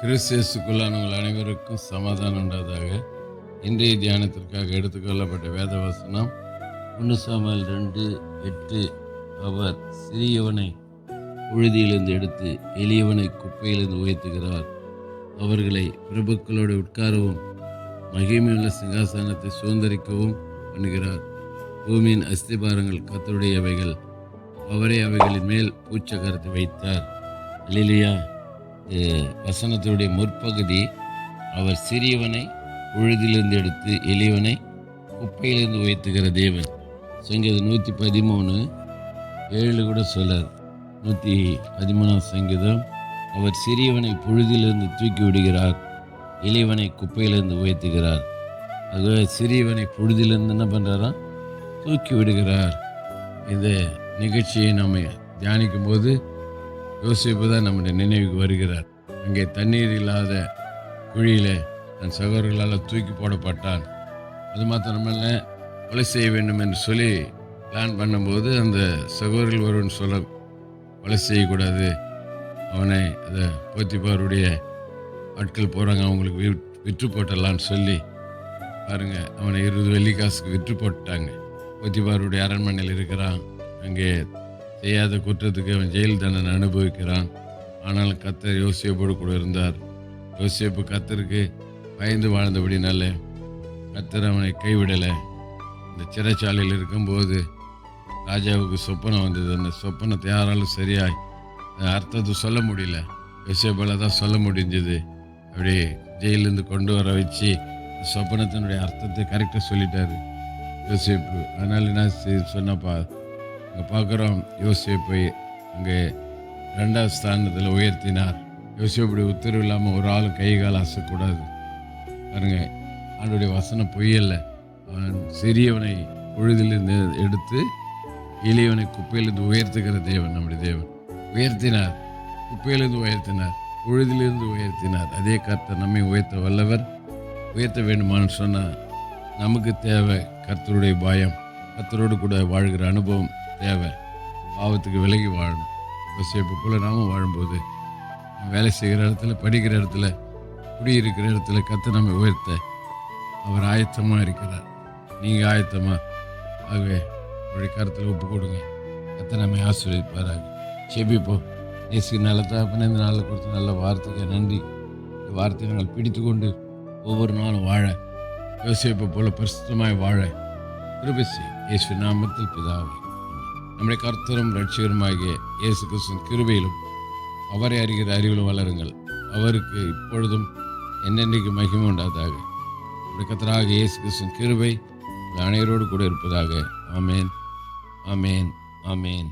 கிறிஸ்தியஸுக்குள்ளானவங்கள் அனைவருக்கும் சமாதானம் உண்டாதாக இன்றைய தியானத்திற்காக எடுத்துக்கொள்ளப்பட்ட வேத வசனம் ஒன்று சாமல் ரெண்டு எட்டு. அவர் சிறியவனை புழுதியிலிருந்து எடுத்து எளியவனை குப்பையிலிருந்து உயர்த்துகிறார். அவர்களை பிரபுக்களோடு உட்காரவும் மகிமையுள்ள சிங்காசனத்தை சுதந்திரிக்கவும் பண்ணுகிறார். பூமியின் அஸ்திபாரங்கள் கத்தருடையவைகள் அவரே அவைகளின் மேல் பூச்சக்கரத்தை வைத்தார். அல்லேலூயா. வசனத்தினுடைய முற்பகுதி அவர் சிறியவனை உழுதிலிருந்து எடுத்து எளியவனை குப்பையிலிருந்து உயர்த்துகிற தேவன். சங்கீதம் நூற்றி பதிமூணு ஏழு கூட சொல்லார் நூற்றி பதிமூணாம் சங்கீதம் அவர் சிறியவனை புழுதிலிருந்து தூக்கி விடுகிறார் இளையவனை குப்பையிலிருந்து உயர்த்துகிறார். ஆகவே சிறியவனை புழுதிலிருந்து என்ன பண்ணுறாராம் தூக்கி விடுகிறார். இந்த நிகழ்ச்சியை நம்ம தியானிக்கும் போது யோசிப்பு தான் நம்முடைய நினைவுக்கு வருகிறார். அங்கே தண்ணீர் இல்லாத குழியில் தன் சகோதரர்களால் தூக்கி போடப்பட்டான். அது மாத்திரமல்ல கொலை செய்ய வேண்டும் என்று சொல்லி பிளான் பண்ணும்போது அந்த சகோதரர்கள் ஒருவன் சொல்ல கொலை செய்யக்கூடாது. அவனை அதை போத்திப்பாருடைய ஆட்கள் போகிறாங்க அவங்களுக்கு விற்று போட்டலான்னு சொல்லி பாருங்க அவனை இருபது வெள்ளிக்காசுக்கு விற்று போட்டாங்க போத்திபாருடைய அரண்மனையில் இருக்கிறான். அங்கே செய்யாத குற்றத்துக்கு அவன் ஜெயில் தண்டனை அனுபவிக்கிறான். ஆனால் கத்தர் யோசியப்போடு கூட இருந்தார். யோசிப்பு கத்தருக்கு பயந்து வாழ்ந்தபடினால கத்தர் அவனை கைவிடலை. இந்த சிறைச்சாலையில் இருக்கும்போது ராஜாவுக்கு சொப்பனம் வந்தது. அந்த சொப்பனத்தை யாராலும் சரியாய் அர்த்தத்தை சொல்ல முடியல. யோசியப்பால் தான் சொல்ல முடிஞ்சது. அப்படியே ஜெயிலிருந்து கொண்டு வர வச்சு சொப்பனத்தினுடைய அர்த்தத்தை கரெக்டாக சொல்லிட்டாரு. யோசிப்பு அதனால் என்ன சொன்னப்பா அங்கே பார்க்குறோம் யோசிப்பை அங்கே ரெண்டாவது ஸ்தானத்தில் உயர்த்தினார். யோசிப்படி உத்தரவு இல்லாமல் ஒரு ஆள் கை கால் அசக்கூடாது. பாருங்கள் ஆண்டுடைய வசனம் பொய்யல்ல. அவன் சிறியவனை பொழுதிலிருந்து எடுத்து எளியவனை குப்பையிலிருந்து உயர்த்துகிற தேவன் நம்முடைய தேவன். உயர்த்தினார். குப்பையிலிருந்து உயர்த்தினார். பொழுதிலிருந்து உயர்த்தினார். அதே கர்த்தர் நம்மை உயர்த்த வல்லவர். உயர்த்த வேண்டுமான்னு சொன்னால் நமக்கு தேவை கர்த்தருடைய பயம். கர்த்தரோடு கூட வாழ்கிற அனுபவம். தேவை பாவத்துக்கு விலகி வாழணும். யோசிப்பு போல் நாமும் வாழும்போது வேலை செய்கிற இடத்துல படிக்கிற இடத்துல குடியிருக்கிற இடத்துல கற்று நம்ம உயர்த்த அவர் ஆயத்தமாக இருக்கிறார். நீங்கள் ஆயத்தமாக ஆகவே அவருடைய கருத்தில் ஒப்பு கொடுங்க கத்தை நம்மை ஆசீர்வதிப்பாராக. செபிப்போம் இயேசு நல்ல தகப்பனே இந்த நாளில் கொடுத்த நல்ல வார்த்தைக்கு நன்றி. இந்த வார்த்தையை நாங்கள் பிடித்து கொண்டு ஒவ்வொரு நாளும் வாழ யோசிப்பை போல பரிசுத்தமாய் வாழ கிருபிசி இயேசு நாமத்தில் பிதாவே. நம்முடைய கர்த்தரும் ரட்சகருமாகிய இயேசு கிறிஸ்துவின் கிருபையிலும் அவரை அறிகிற அறிவிலும் வளருங்கள். அவருக்கு இப்பொழுதும் என்னென்றைக்கு மகிமை உண்டாதாக நம்முடைய கர்த்தராக இயேசு கிறிஸ்துவின் கிருபை அனைவரோடு கூட இருப்பதாக. ஆமேன். ஆமேன். ஆமேன்.